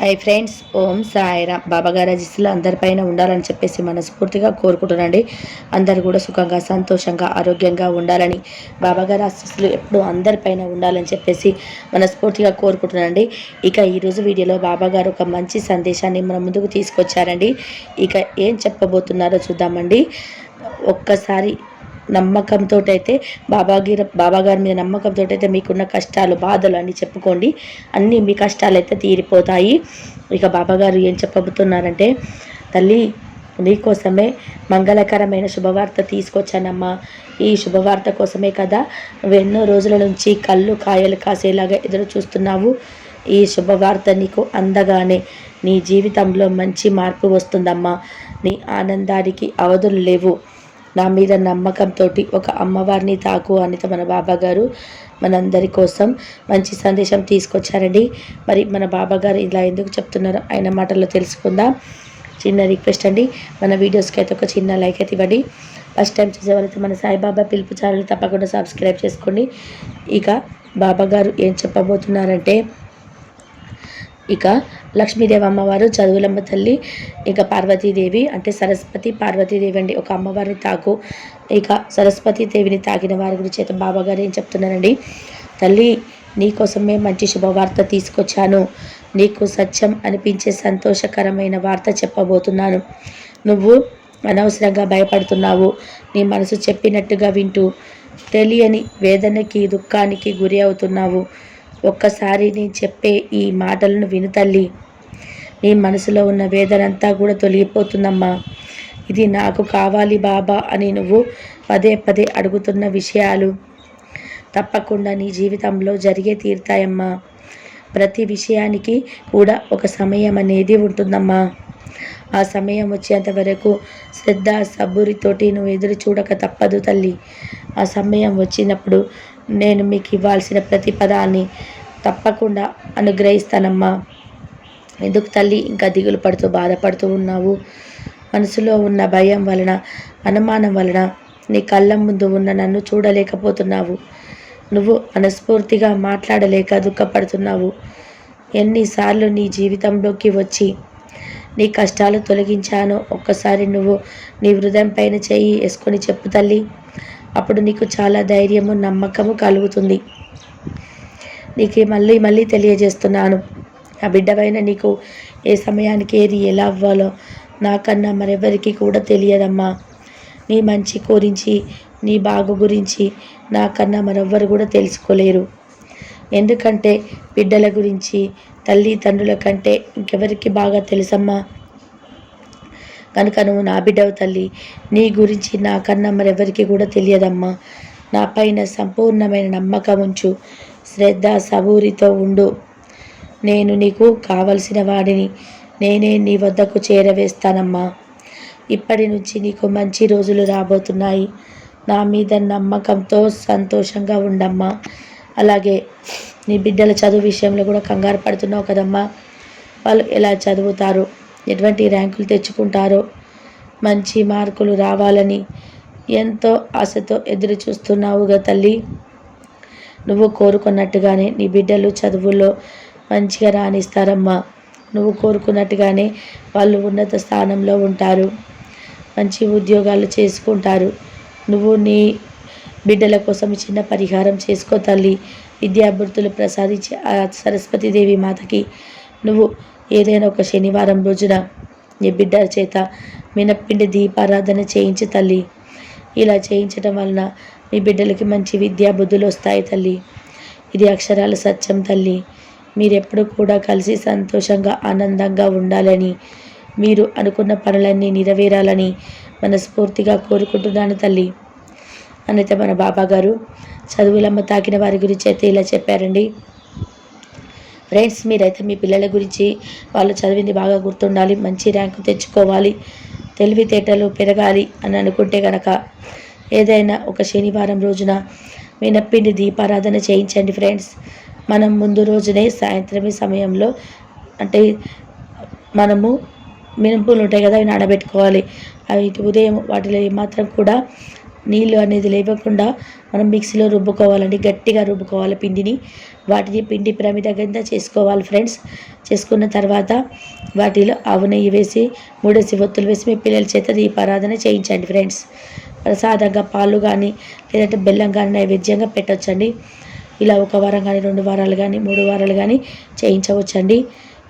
Hi friends ఓం సాయిరామ్. బాబాగారి అజిస్సులు అందరిపైన ఉండాలని చెప్పేసి మనస్ఫూర్తిగా కోరుకుంటున్నాండి అందరు కూడా సుఖంగా సంతోషంగా ఆరోగ్యంగా ఉండాలని బాబాగారి ఆశీస్సులు ఎప్పుడు అందరిపైన ఉండాలని చెప్పేసి మనస్ఫూర్తిగా కోరుకుంటున్నాండి ఇక ఈరోజు వీడియోలో బాబాగారు ఒక మంచి సందేశాన్ని మన ముందుకు తీసుకొచ్చారండి. ఇక ఏం చెప్పబోతున్నారో చూద్దామండి. ఒక్కసారి నమ్మకంతో అయితే బాబాగిరి బాబాగారి మీద నమ్మకంతో అయితే మీకున్న కష్టాలు బాధలు అన్నీ చెప్పుకోండి. అన్నీ మీ కష్టాలు అయితే తీరిపోతాయి. ఇక బాబాగారు ఏం చెప్పబోతున్నారంటే తల్లి నీకోసమే మంగళకరమైన శుభవార్త తీసుకొచ్చానమ్మా. ఈ శుభవార్త కోసమే కదా ఎన్నో రోజుల నుంచి కళ్ళు కాయలు కాసేలాగా ఎదురు చూస్తున్నావు. ఈ శుభవార్త నీకు అందగానే. నీ జీవితంలో మంచి మార్పు వస్తుందమ్మా. నీ ఆనందానికి అవధులు లేవు. నా మీద నమ్మకంతో ఒక అమ్మవారిని తాకు అనిత మన బాబా గారు మనందరి కోసం మంచి సందేశం తీసుకొచ్చారండి. మరి మన బాబా గారు ఇలా ఎందుకు చెప్తున్నారో ఆయన మాటల్లో తెలుసుకుందాం. చిన్న రిక్వెస్ట్ అండి మన వీడియోస్కి అయితే ఒక చిన్న లైక్ అయితే ఇవ్వండి. ఫస్ట్ టైం చూసేవాళ్ళైతే మన సాయిబాబా పిలుపు ఛానల్ తప్పకుండా సబ్స్క్రైబ్ చేసుకోండి. ఇక బాబా గారు ఏం చెప్పబోతున్నారంటే ఇక లక్ష్మీదేవి అమ్మవారు చదువులమ్మ తల్లి ఇక పార్వతీదేవి అంటే సరస్వతి పార్వతీదేవి అండి. ఒక అమ్మవారిని తాకు ఇక సరస్వతీదేవిని తాకిన వారి గురించి అయితే బాబాగారు ఏం చెప్తున్నానండి తల్లి నీకోసమే మంచి శుభవార్త తీసుకొచ్చాను. నీకు సత్యం అనిపించే సంతోషకరమైన వార్త చెప్పబోతున్నాను. నువ్వు అనవసరంగా భయపడుతున్నావు. నీ మనసు చెప్పినట్టుగా వింటూ తెలియని వేదనకి దుఃఖానికి గురి అవుతున్నావు. ఒక్కసారి నేను చెప్పే ఈ మాటలను విను తల్లి. నీ మనసులో ఉన్న వేదనంతా కూడా తొలగిపోతుందమ్మా. ఇది నాకు కావాలి బాబా అని నువ్వు పదే పదే అడుగుతున్న విషయాలు. తప్పకుండా నీ జీవితంలో జరిగే తీరుతాయమ్మా. ప్రతి విషయానికి కూడా ఒక సమయం అనేది ఉంటుందమ్మా. ఆ సమయం వచ్చేంత వరకు శ్రద్ధ సబ్బురితోటి నువ్వు ఎదురు చూడక తప్పదు తల్లి. ఆ సమయం వచ్చినప్పుడు నేను మీకు ఇవ్వాల్సిన ప్రతి పదాన్ని తప్పకుండా అనుగ్రహిస్తానమ్మా. ఎందుకు తల్లి? ఇంకా దిగులు పడుతూ బాధపడుతూ ఉన్నావు. మనసులో ఉన్న భయం వలన అనుమానం వలన నీ కళ్ళ ముందు ఉన్న నన్ను చూడలేకపోతున్నావు. నువ్వు మనస్ఫూర్తిగా మాట్లాడలేక దుఃఖపడుతున్నావు. ఎన్నిసార్లు నీ జీవితంలోకి వచ్చి నీ కష్టాలు తొలగించాను ఒక్కసారి నువ్వు నీ హృదయం పైన చేయి వేసుకొని చెప్పు తల్లి. అప్పుడు నీకు చాలా ధైర్యము నమ్మకము కలుగుతుంది. నీకు మళ్ళీ మళ్ళీ తెలియజేస్తున్నాను. ఆ బిడ్డవైన నీకు ఏ సమయానికి ఏది ఎలా అవ్వాలో నాకన్నా మరెవరికి కూడా తెలియదమ్మా. నీ మంచి గురించి నీ బాగు గురించి నాకన్నా మరెవ్వరు కూడా తెలుసుకోలేరు. ఎందుకంటే బిడ్డల గురించి తల్లిదండ్రుల కంటే ఇంకెవరికి బాగా తెలుసమ్మా? కనుక నువ్వు నా బిడ్డవు తల్లి. నీ గురించి నాకన్నా మరెవరికి కూడా తెలియదమ్మా. నా పైన సంపూర్ణమైన నమ్మకం ఉంచు. శ్రద్ధ సబూరితో ఉండు. నేను నీకు కావలసిన వాడిని నేనే నీ వద్దకు చేరవేస్తానమ్మా. ఇప్పటి నుంచి నీకు మంచి రోజులు రాబోతున్నాయి. నా మీద నమ్మకంతో సంతోషంగా ఉండమ్మా. అలాగే నీ బిడ్డల చదువు విషయంలో కూడా కంగారు పడుతున్నావు కదమ్మా. వాళ్ళు ఎలా చదువుతారు? ఎటువంటి ర్యాంకులు తెచ్చుకుంటారో మంచి మార్కులు రావాలని ఎంతో ఆశతో ఎదురు చూస్తున్నావుగా తల్లి. నువ్వు కోరుకున్నట్టుగానే నీ బిడ్డలు చదువుల్లో మంచిగా రాణిస్తారమ్మా. నువ్వు కోరుకున్నట్టుగానే వాళ్ళు ఉన్నత స్థానంలో ఉంటారు. మంచి ఉద్యోగాలు చేసుకుంటారు. నువ్వు నీ బిడ్డల కోసం చిన్న పరిహారం చేసుకో తల్లి. విద్యాభ్యర్థులు ప్రసాదించి ఆ సరస్వతీదేవి మాతకి నువ్వు ఏదైనా ఒక శనివారం రోజున నీ బిడ్డ చేత మినప్పిండి దీపారాధన చేయించి తల్లి. ఇలా చేయించడం వలన మీ బిడ్డలకి మంచి విద్యా బుద్ధులు వస్తాయి తల్లి. ఇది అక్షరాల సత్యం తల్లి. మీరెప్పుడు కూడా కలిసి సంతోషంగా ఆనందంగా ఉండాలని మీరు అనుకున్న పనులన్నీ నెరవేరాలని మనస్ఫూర్తిగా కోరుకుంటున్నాను తల్లి. అనైతే మన బాబా గారు చదువులమ్మ తాకిన వారి గురించి అయితే ఇలా చెప్పారండి. ఫ్రెండ్స్ మీరైతే మీ పిల్లల గురించి వాళ్ళు చదివింది బాగా గుర్తుండాలి మంచి ర్యాంకు తెచ్చుకోవాలి తెలివితేటలు పెరగాలి అని అనుకుంటే కనుక ఏదైనా ఒక శనివారం రోజున మినప్పిండి దీపారాధన చేయించండి ఫ్రెండ్స్ మనం ముందు రోజునే సాయంత్రమే సమయంలో అంటే మనము మినప్పులు ఉంటాయి కదా అవి నానబెట్టుకోవాలి. అవి ఉదయం వాటిలో ఏమాత్రం కూడా నీళ్ళు అనేది లేవకుండా మనం మిక్సీలో రుబ్బుకోవాలండి. గట్టిగా రుబ్బుకోవాలి పిండిని. వాటిని పిండి ప్రమిద కింద చేసుకోవాలి ఫ్రెండ్స్. చేసుకున్న తర్వాత వాటిలో ఆవు నెయ్యి వేసి మూడేసి ఒత్తులు వేసి మీ పిల్లల చేత దీపారాధన చేయించండి ఫ్రెండ్స్. ప్రసాదంగా పాలు కానీ లేదంటే బెల్లం కానీ నైవేద్యంగా పెట్టొచ్చండి. ఇలా ఒక వారం కానీ రెండు వారాలు కానీ మూడు వారాలు కానీ చేయించవచ్చండి.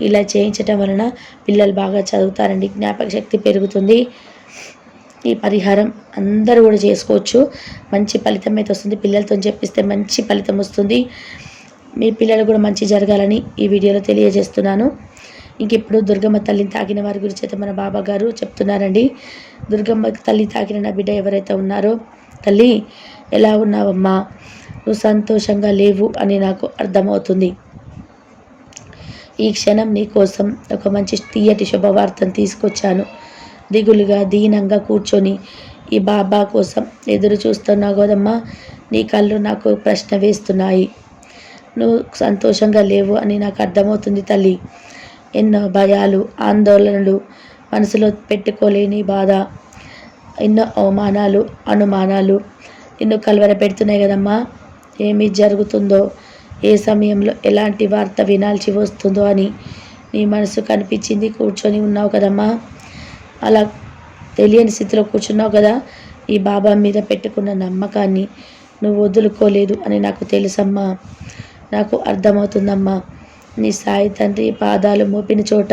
ఇలా చేయించటం వలన పిల్లలు బాగా చదువుతారండి. జ్ఞాపక శక్తి పెరుగుతుంది. ఈ పరిహారం అందరూ కూడా చేసుకోవచ్చు. మంచి ఫలితం అయితే వస్తుంది. పిల్లలతో చెప్పిస్తే మంచి ఫలితం వస్తుంది. మీ పిల్లలు కూడా మంచి జరగాలని ఈ వీడియోలో తెలియజేస్తున్నాను. ఇంకెప్పుడు దుర్గమ్మ తల్లిని తాకిన వారి గురించి అయితే మన బాబా గారు చెప్తున్నారండి. దుర్గమ్మ తల్లి తాకిన నా బిడ్డ ఎవరైతే ఉన్నారో తల్లి ఎలా ఉన్నావమ్మా? నువ్వు సంతోషంగా లేవు అని నాకు అర్థమవుతుంది. ఈ క్షణం నీ కోసం ఒక మంచి తీయటి శుభవార్తను తీసుకొచ్చాను. దిగులుగా దీనంగా కూర్చొని ఈ బాబా కోసం ఎదురు చూస్తున్నావు కదమ్మా నీ కళ్ళు నాకు ప్రశ్న వేస్తున్నాయి. నువ్వు సంతోషంగా లేవు అని నాకు అర్థమవుతుంది తల్లి. ఎన్నో భయాలు ఆందోళనలు మనసులో పెట్టుకోలేని బాధ. ఎన్నో అవమానాలు అనుమానాలు నిన్ను కలవర పెడుతున్నాయి కదమ్మా. ఏమి జరుగుతుందో ఏ సమయంలో ఎలాంటి వార్త వినాల్సి వస్తుందో అని నీ మనసు కనిపించింది కూర్చొని ఉన్నావు కదమ్మా. అలా తెలియని స్థితిలో కూర్చున్నావు కదా ఈ బాబా మీద పెట్టుకున్న నమ్మకాన్ని నువ్వు వదులుకోలేదు అని నాకు తెలుసమ్మా. నాకు అర్థమవుతుందమ్మా. నీ సాయి తండ్రి పాదాలు మోపిన చోట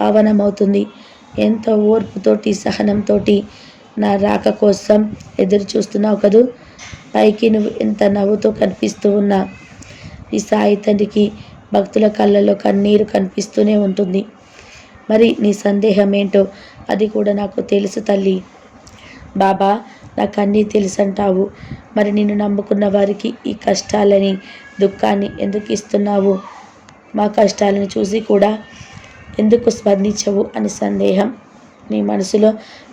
పావనమవుతుంది. ఎంతో ఓర్పుతోటి సహనంతో నా రాక కోసం ఎదురు చూస్తున్నావు కదూ. పైకి నువ్వు ఎంత నవ్వుతో కనిపిస్తూ ఉన్నా ఈ సాయి తండ్రికి భక్తుల కళ్ళలో కన్నీరు కనిపిస్తూనే ఉంటుంది. మరి నీ సందేహం ఏంటో అది కూడా నాకు తెలుసు తల్లి. బాబా నాకు అన్నీ తెలుసు అంటావు మరి నిన్ను నమ్ముకున్న వారికి ఈ కష్టాలని దుఃఖాన్ని ఎందుకు ఇస్తున్నావు? మా కష్టాలను చూసి కూడా ఎందుకు స్పందించవు అని సందేహం నీ మనసులో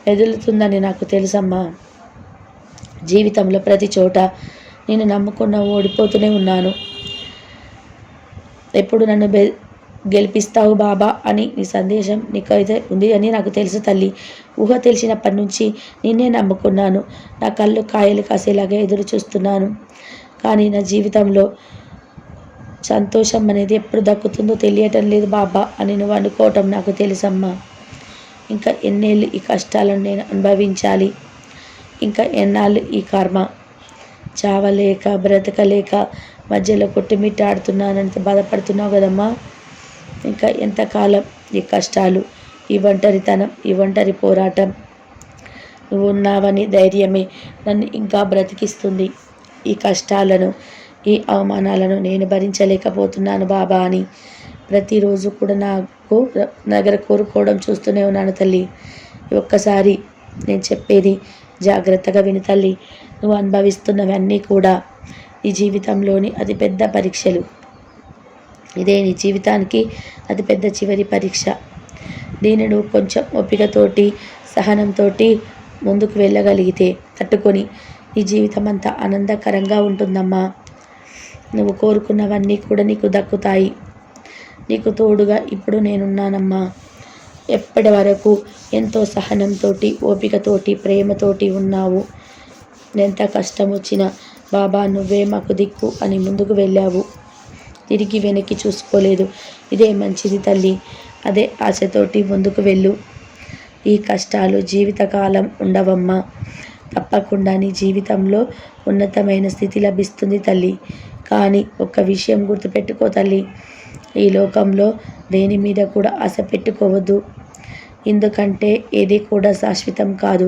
మెదులుతుందని నాకు తెలుసమ్మా. జీవితంలో ప్రతి చోట నేను నమ్ముకున్న ఓడిపోతూనే ఉన్నాను. ఎప్పుడు నన్ను బె గెలిపిస్తావు బాబా అని నీ సందేశం నీకైతే ఉంది అని నాకు తెలుసు తల్లి. ఊహ తెలిసినప్పటి నుంచి నిన్నే నమ్ముకున్నాను. నా కళ్ళు కాయలు కాసేలాగా ఎదురు చూస్తున్నాను. కానీ నా జీవితంలో సంతోషం అనేది ఎప్పుడు దక్కుతుందో తెలియటం లేదు బాబా అని నువ్వు అనుకోవటం నాకు తెలుసమ్మా. ఇంకా ఎన్నేళ్ళు ఈ కష్టాలను నేను అనుభవించాలి. ఇంకా ఎన్నాళ్ళు ఈ కర్మ? చావలేక బ్రతకలేక మధ్యలో కొట్టిమిట్టాడుతున్నానంత బాధపడుతున్నావు కదమ్మా. ఇంకా ఎంతకాలం ఈ కష్టాలు ఈ ఒంటరితనం ఈ ఒంటరి పోరాటం? నువ్వు ఉన్నావని ధైర్యమే నన్ను ఇంకా బ్రతికిస్తుంది. ఈ కష్టాలను ఈ అవమానాలను నేను భరించలేకపోతున్నాను బాబా అని ప్రతిరోజు కూడా నాకు నగర కోరుకోవడం చూస్తూనే ఉన్నాను తల్లి. ఒక్కసారి నేను చెప్పేది జాగ్రత్తగా విని తల్లి. నువ్వు అనుభవిస్తున్నవన్నీ కూడా ఈ జీవితంలోని అతిపెద్ద పరీక్షలు. ఇదే నీ జీవితానికి అతిపెద్ద చివరి పరీక్ష. దీన్ని నువ్వు కొంచెం ఓపికతోటి సహనంతో ముందుకు వెళ్ళగలిగితే తట్టుకొని నీ జీవితం అంతా ఆనందకరంగా ఉంటుందమ్మా. నువ్వు కోరుకున్నవన్నీ కూడా నీకు దక్కుతాయి. నీకు తోడుగా ఇప్పుడు నేనున్నానమ్మా. ఎప్పటి వరకు ఎంతో సహనంతో ఓపికతోటి ప్రేమతోటి ఉన్నావు? ఎంత కష్టం వచ్చినా బాబా నువ్వే మాకు దిక్కు అని ముందుకు వెళ్ళావు. తిరిగి వెనక్కి చూసుకోలేదు. ఇదే మంచిది తల్లి. అదే ఆశతోటి ముందుకు వెళ్ళు. ఈ కష్టాలు జీవితకాలం ఉండవమ్మా. తప్పకుండా నీ జీవితంలో ఉన్నతమైన స్థితి లభిస్తుంది తల్లి. కానీ ఒక్క విషయం గుర్తుపెట్టుకో తల్లి. ఈ లోకంలో దేని మీద కూడా ఆశ పెట్టుకోవద్దు. ఎందుకంటే ఏది కూడా శాశ్వతం కాదు.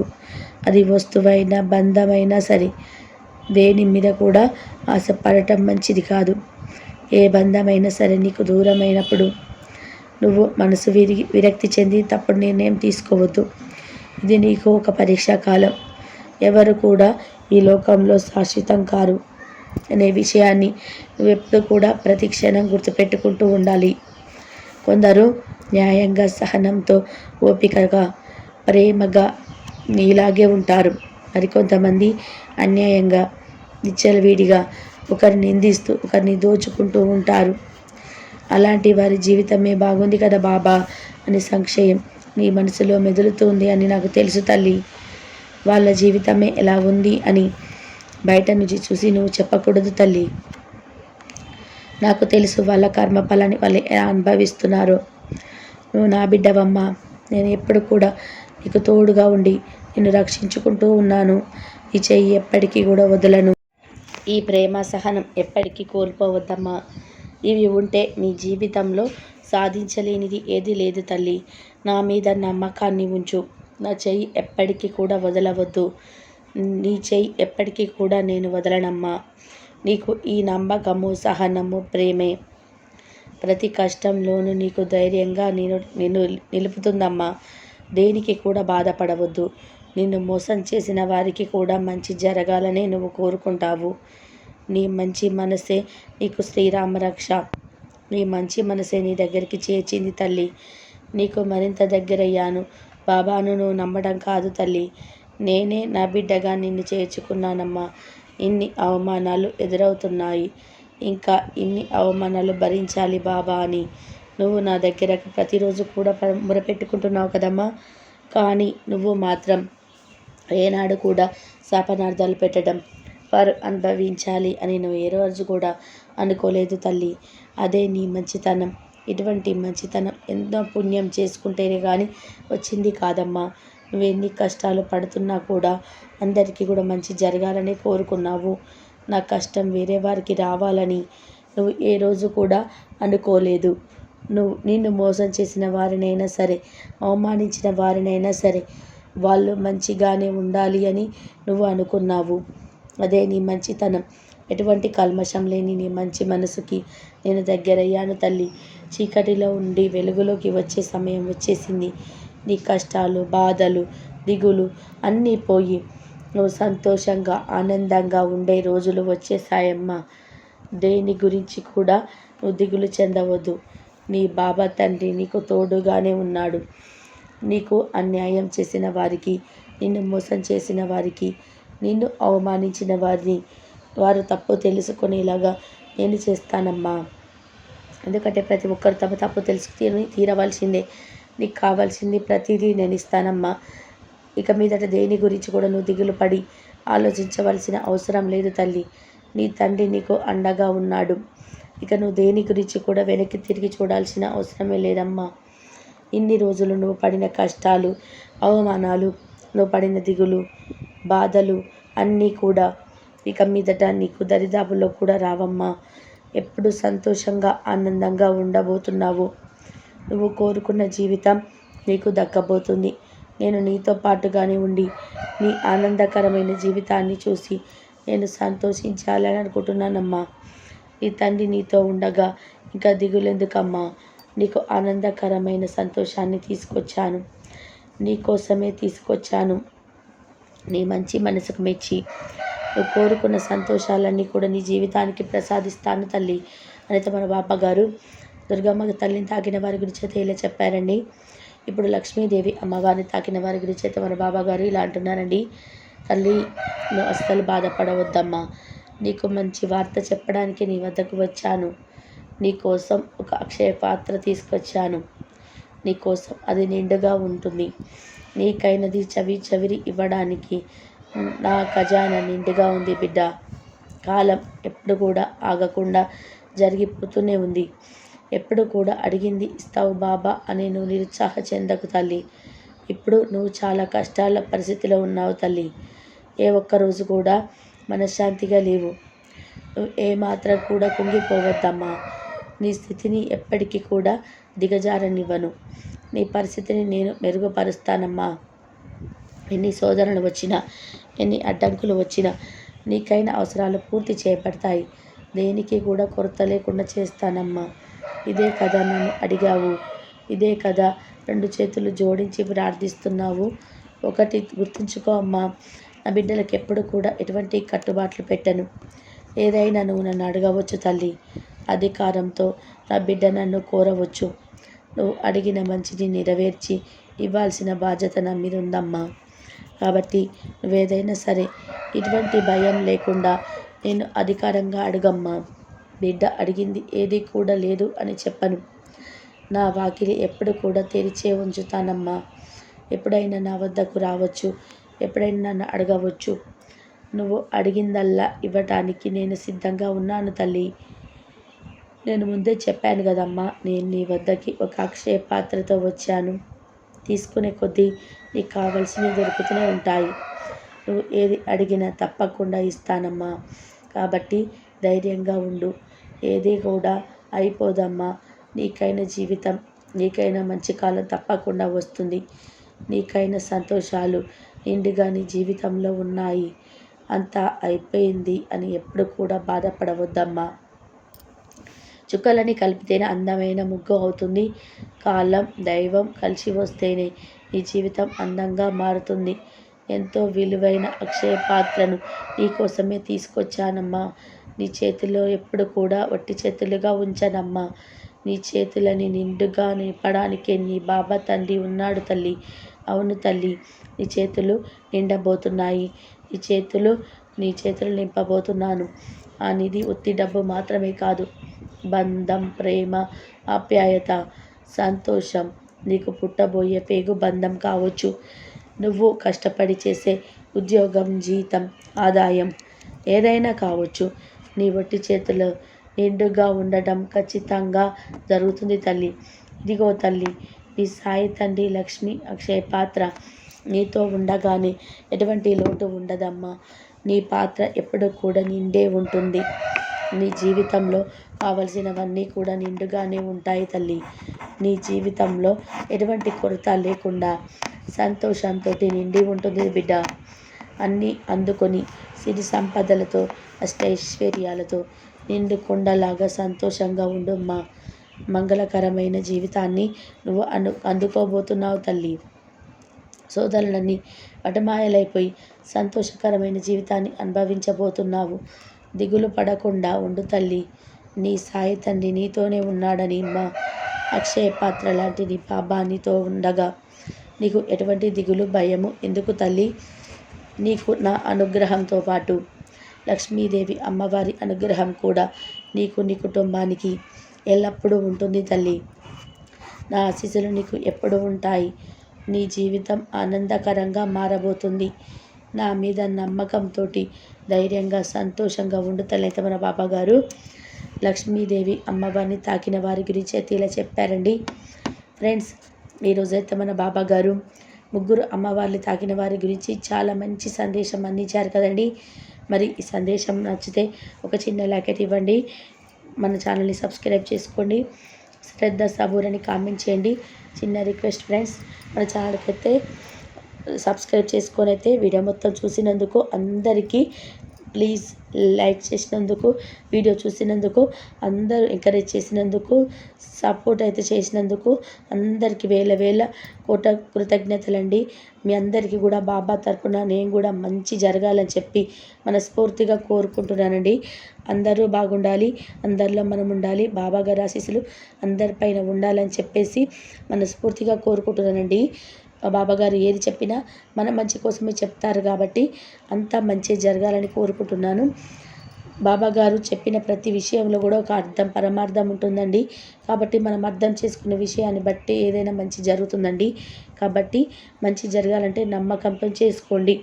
అది వస్తువైనా బంధమైనా సరే దేని మీద కూడా ఆశపడటం మంచిది కాదు. ఏ బంధమైనా సరే నీకు దూరమైనప్పుడు నువ్వు మనసు విరిగి విరక్తి చెంది తప్పుడు నిర్ణయం తీసుకోవద్దు. ఇది నీకు ఒక పరీక్షా కాలం. ఎవరు కూడా ఈ లోకంలో శాశ్వతం కారు అనే విషయాన్ని నువ్వు ఎప్పుడు కూడా ప్రతి క్షణం గుర్తుపెట్టుకుంటూ ఉండాలి. కొందరు న్యాయంగా సహనంతో ఓపికగా ప్రేమగా నీలాగే ఉంటారు. మరికొంతమంది అన్యాయంగా నిచ్చలవిడిగా ఒకరిని నిందిస్తూ ఒకరిని దోచుకుంటూ ఉంటారు. అలాంటి వారి జీవితమే బాగుంది కదా బాబా అని సంక్షయం నీ మనసులో మెదులుతుంది అని నాకు తెలుసు తల్లి. వాళ్ళ జీవితమే ఎలా ఉంది అని బయట నుంచి చూసి నువ్వు చెప్పకూడదు తల్లి. నాకు తెలుసు వాళ్ళ కర్మఫలాన్ని వాళ్ళు ఎలా అనుభవిస్తున్నారో. నువ్వు నా బిడ్డవమ్మ. నేను ఎప్పుడు కూడా నీకు తోడుగా ఉండి నిన్ను రక్షించుకుంటూ ఉన్నాను. ఈ చెయ్యి ఎప్పటికీ కూడా వదలను. ఈ ప్రేమ సహనం ఎప్పటికీ కోల్పోవద్దమ్మా. ఇవి ఉంటే నీ జీవితంలో సాధించలేనిది ఏది లేదు తల్లి. నా మీద నమ్మకాన్ని ఉంచు. నా చెయ్యి ఎప్పటికీ కూడా వదలవద్దు. నీ చెయ్యి ఎప్పటికీ కూడా నేను వదలనమ్మా. నీకు ఈ నమ్మకము సహనము ప్రేమే ప్రతి కష్టంలోనూ నీకు ధైర్యంగా నేను నిన్ను నిలుపుతుందమ్మా. దేనికి కూడా బాధపడవద్దు. నిన్ను మోసం చేసిన వారికి కూడా మంచి జరగాలని నువ్వు కోరుకుంటావు. నీ మంచి మనసే నీకు శ్రీరామ రక్ష. నీ మంచి మనసే నీ దగ్గరికి చేర్చింది తల్లి. నీకు మరింత దగ్గరయ్యాను. బాబాను నువ్వు నమ్మడం కాదు తల్లి. నేనే నా బిడ్డగా నిన్ను చేర్చుకున్నానమ్మా. ఇన్ని అవమానాలు ఎదురవుతున్నాయి. ఇంకా ఇన్ని అవమానాలు భరించాలి బాబా అని. నువ్వు నా దగ్గరకు ప్రతిరోజు కూడా మొరపెట్టుకుంటున్నావు కదమ్మా. కానీ నువ్వు మాత్రం ఏనాడు కూడా శాపనార్థాలు పెట్టడం వారు అనుభవించాలి అని నువ్వు ఏ రోజు కూడా అనుకోలేదు తల్లి. అదే నీ మంచితనం. ఇటువంటి మంచితనం ఎంతో పుణ్యం చేసుకుంటేనే కానీ వచ్చింది కాదమ్మా. నువ్వు ఎన్ని కష్టాలు పడుతున్నా కూడా అందరికీ కూడా మంచి జరగాలని కోరుకున్నావు. నా కష్టం వేరే వారికి రావాలని నువ్వు ఏ రోజు కూడా అనుకోలేదు. నువ్వు నిన్ను మోసం చేసిన వారినైనా సరే అవమానించిన వారినైనా సరే వాళ్ళు మంచిగానే ఉండాలి అని నువ్వు అనుకున్నావు. అదే నీ మంచితనం. ఎటువంటి కల్మషం లేని నీ మంచి మనసుకి నేను దగ్గరయ్యాను తల్లి. చీకటిలో ఉండి వెలుగులోకి వచ్చే సమయం వచ్చేసింది. నీ కష్టాలు బాధలు దిగులు అన్నీ పోయి నువ్వు సంతోషంగా ఆనందంగా ఉండే రోజులు వచ్చేసాయమ్మా దేని గురించి కూడా నువ్వు దిగులు చెందవద్దు. నీ బాబా తండ్రి నీకు తోడుగానే ఉన్నాడు. నీకు అన్యాయం చేసిన వారికి నిన్ను మోసం చేసిన వారికి నిన్ను అవమానించిన వారిని వారు తప్పు తెలుసుకునేలాగా నేను చేస్తానమ్మా. ఎందుకంటే ప్రతి ఒక్కరు తమ తప్పు తెలుసుకుని తీరవలసిందే. నీకు కావాల్సింది ప్రతిదీ నేను ఇస్తానమ్మా. ఇక మీదట దేని గురించి కూడా నువ్వు దిగులు పడి ఆలోచించవలసిన అవసరం లేదు తల్లి. నీ తండ్రి నీకు అండగా ఉన్నాడు. ఇక నువ్వు దేని గురించి కూడా వెనక్కి తిరిగి చూడాల్సిన అవసరమే లేదమ్మా. ఇన్ని రోజులు నువ్వు పడిన కష్టాలు అవమానాలు నువ్వు పడిన దిగులు బాధలు అన్నీ కూడా ఇక మీదట నీకు దరిదాపుల్లో కూడా రావమ్మా. ఎప్పుడు సంతోషంగా ఆనందంగా ఉండబోతున్నావు? నువ్వు కోరుకున్న జీవితం నీకు దక్కబోతుంది. నేను నీతో పాటుగానే ఉండి నీ ఆనందకరమైన జీవితాన్ని చూసి నేను సంతోషించాలని అనుకుంటున్నానమ్మా. నీ తండ్రి నీతో ఉండగా ఇంకా దిగులెందుకమ్మా? నీకు ఆనందకరమైన సంతోషాన్ని తీసుకొచ్చాను. నీ కోసమే తీసుకొచ్చాను. నీ మంచి మనసుకు మెచ్చి. నువ్వు కోరుకున్న సంతోషాలన్నీ కూడా నీ జీవితానికి ప్రసాదిస్తాను తల్లి అనేది మన బాబా గారు దుర్గమ్మ తల్లిని తాకిన వారి గురించి అయితే ఇలా చెప్పారండి. ఇప్పుడు లక్ష్మీదేవి అమ్మవారిని తాకిన వారి గురించి అయితే మన బాబా గారు ఇలా అంటున్నారండి. తల్లి నువ్వు అస్సలు బాధపడవద్దమ్మా. నీకు మంచి వార్త చెప్పడానికి నీ వద్దకు వచ్చాను. నీకోసం ఒక అక్షయ పాత్ర తీసుకొచ్చాను. నీకోసం అది నిండుగా ఉంటుంది. నీకైనది చవి చవిరి ఇవ్వడానికి నా ఖజానా నిండుగా ఉంది బిడ్డ. కాలం ఎప్పుడు కూడా ఆగకుండా జరిగిపోతూనే ఉంది. ఎప్పుడు కూడా అడిగింది ఇస్తావు బాబా అని నువ్వు నిరుత్సాహ చెందకు తల్లి. ఇప్పుడు నువ్వు చాలా కష్టాల పరిస్థితిలో ఉన్నావు తల్లి. ఏ ఒక్కరోజు కూడా మనశ్శాంతిగా లేవు. నువ్వు ఏమాత్రం కూడా కుంగిపోవద్దమ్మా. నీ స్థితిని ఎప్పటికీ కూడా దిగజారనివ్వను. నీ పరిస్థితిని నేను మెరుగుపరుస్తానమ్మా. ఎన్ని సోదరులు వచ్చినా ఎన్ని అడ్డంకులు వచ్చినా నీకైన అవసరాలు పూర్తి చేయబడతాయి దేనికి కూడా కొరత లేకుండా చేస్తానమ్మా. ఇదే కదా నన్ను అడిగావు. ఇదే కదా రెండు చేతులు జోడించి ప్రార్థిస్తున్నావు. ఒకటి గుర్తుంచుకో అమ్మా. నా బిడ్డలకు ఎప్పుడు కూడా ఎటువంటి కట్టుబాట్లు పెట్టను. ఏదైనా నువ్వు నన్ను అడగవచ్చు తల్లి. అధికారంతో నా బిడ్డ నన్ను కోరవచ్చు. నువ్వు అడిగిన మంచిని నెరవేర్చి ఇవ్వాల్సిన బాధ్యత నా మీద ఉందమ్మా కాబట్టి నువ్వేదైనా సరే ఇటువంటి భయం లేకుండా నేను అధికారంగా అడుగమ్మా. బిడ్డ అడిగింది ఏది కూడా లేదు అని చెప్పను. నా వాకిలి ఎప్పుడు కూడా తెరిచే ఉంచుతానమ్మా. ఎప్పుడైనా నా వద్దకు రావచ్చు ఎప్పుడైనా నన్ను అడగవచ్చు. నువ్వు అడిగిందల్లా ఇవ్వటానికి నేను సిద్ధంగా ఉన్నాను తల్లి. నేను ముందే చెప్పాను కదమ్మా నేను నీ వద్దకి ఒక అక్షయ పాత్రతో వచ్చాను. తీసుకునే కొద్దీ నీకు కావలసినవి దొరుకుతూనే ఉంటాయి. నువ్వు ఏది అడిగినా తప్పకుండా ఇస్తానమ్మా. కాబట్టి ధైర్యంగా ఉండు. ఏది కూడా అయిపోదమ్మా. నీకైన జీవితం నీకైనా మంచి కాలం తప్పకుండా వస్తుంది. నీకైన సంతోషాలు నిండుగా నీ జీవితంలో ఉన్నాయి. అంతా అయిపోయింది అని ఎప్పుడు కూడా బాధపడవద్దమ్మా. చుక్కలని కలిపితేనే అందమైన ముగ్గు అవుతుంది. కాలం దైవం కలిసి వస్తేనే నీ జీవితం అందంగా మారుతుంది. ఎంతో విలువైన అక్షయ పాత్రను నీకోసమే తీసుకొచ్చానమ్మా. నీ చేతిలో ఎప్పుడు కూడా వట్టి చేతులుగా ఉంచనమ్మా. నీ చేతులని నిండుగా నింపడానికే నీ బాబా తండ్రి ఉన్నాడు తల్లి. అవును తల్లి నీ చేతులు నిండబోతున్నాయి. నీ చేతులు నీ చేతులు నింపబోతున్నాను. ఆ నిధి ఉత్తి డబ్బు మాత్రమే కాదు. బంధం ప్రేమ ఆప్యాయత సంతోషం నీకు పుట్టబోయే పేగు బంధం కావచ్చు. నువ్వు కష్టపడి చేసే ఉద్యోగం జీతం ఆదాయం ఏదైనా కావచ్చు. నీ వట్టి చేతులు నిండుగా ఉండటం ఖచ్చితంగా జరుగుతుంది తల్లి. ఇదిగో తల్లి నీ సాయి తండ్రి లక్ష్మి అక్షయ పాత్ర నీతో ఉండగానే ఎటువంటి లోటు ఉండదమ్మా. నీ పాత్ర ఎప్పుడు కూడా నిండే ఉంటుంది. నీ జీవితంలో కావలసినవన్నీ కూడా నిండుగానే ఉంటాయి తల్లి. నీ జీవితంలో ఎటువంటి కొరత లేకుండా సంతోషంతో నిండి ఉంటుంది బిడ్డ. అన్నీ అందుకొని సిరి సంపదలతో అష్టైశ్వర్యాలతో నిండుకొండలాగా సంతోషంగా ఉండుమ్మా మంగళకరమైన జీవితాన్ని నువ్వు అను అందుకోబోతున్నావు తల్లి. సోదరులన్నీ వటమాయలైపోయి సంతోషకరమైన జీవితాన్ని అనుభవించబోతున్నావు. దిగులు పడకుండా ఉండు తల్లి. నీ సాయి తండ్రి నీతోనే ఉన్నాడని మా అక్షయ పాత్ర లాంటి నీ బాబా నీతో ఉండగా. నీకు ఎటువంటి దిగులు భయము ఎందుకు తల్లి? నీకు నా అనుగ్రహంతో పాటు లక్ష్మీదేవి అమ్మవారి అనుగ్రహం కూడా నీకు నీ కుటుంబానికి ఎల్లప్పుడూ ఉంటుంది తల్లి. నా ఆశీస్సులు నీకు ఎప్పుడు ఉంటాయి. నీ జీవితం ఆనందకరంగా మారబోతుంది. నా మీద నమ్మకంతో ధైర్యంగా సంతోషంగా ఉండుతలేత మన బాబా గారు లక్ష్మీదేవి అమ్మవారిని తాకిన వారి గురించి అయితే ఇలా చెప్పారండి. ఫ్రెండ్స్ ఈరోజైతే మన బాబా గారు ముగ్గురు అమ్మవారిని తాకిన వారి గురించి చాలా మంచి సందేశం అందించారు కదండి. మరి ఈ సందేశం నచ్చితే ఒక చిన్న ల్యాకెట్ ఇవ్వండి. మన ఛానల్ని సబ్స్క్రైబ్ చేసుకోండి. శ్రద్ధ సబూర్ అని కామెంట్ చేయండి. చిన్న రిక్వెస్ట్ ఫ్రెండ్స్ మన ఛానల్కి అయితే సబ్స్క్రైబ్ చేసుకొని అయితే వీడియో మొత్తం చూసినందుకు అందరికీ ప్లీజ్ లైక్ చేసినందుకు వీడియో చూసినందుకు అందరూ ఎంకరేజ్ చేసినందుకు సపోర్ట్ అయితే చేసినందుకు అందరికీ వేల వేల కోట కృతజ్ఞతలండి. మీ అందరికీ కూడా బాబా తరపున నేను కూడా మంచి జరగాలని చెప్పి మనస్ఫూర్తిగా కోరుకుంటున్నానండి. అందరూ బాగుండాలి అందరిలో మనం ఉండాలి బాబా గారి ఆశీస్సులు అందరిపైన ఉండాలని చెప్పేసి మనస్ఫూర్తిగా కోరుకుంటున్నానండి. బాబాగారు ఏది చెప్పినా మన మంచి కోసమే చెప్తారు కాబట్టి అంతా మంచి జరగాలని కోరుకుంటున్నాను. బాబాగారు చెప్పిన ప్రతి విషయంలో కూడా ఒక అర్థం పరమార్థం ఉంటుందండి. కాబట్టి మనం అర్థం చేసుకున్న విషయాన్ని బట్టి ఏదైనా మంచి జరుగుతుందండి. కాబట్టి మంచి జరగాలంటే నమ్మకంతో చేసుకోండి.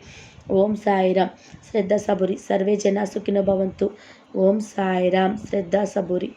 ఓం సాయిరామ్ శ్రద్ధ సబురి. సర్వే జనా సుఖిన భవంతు. ఓం సాయిరామ్ శ్రద్ధ సబురి.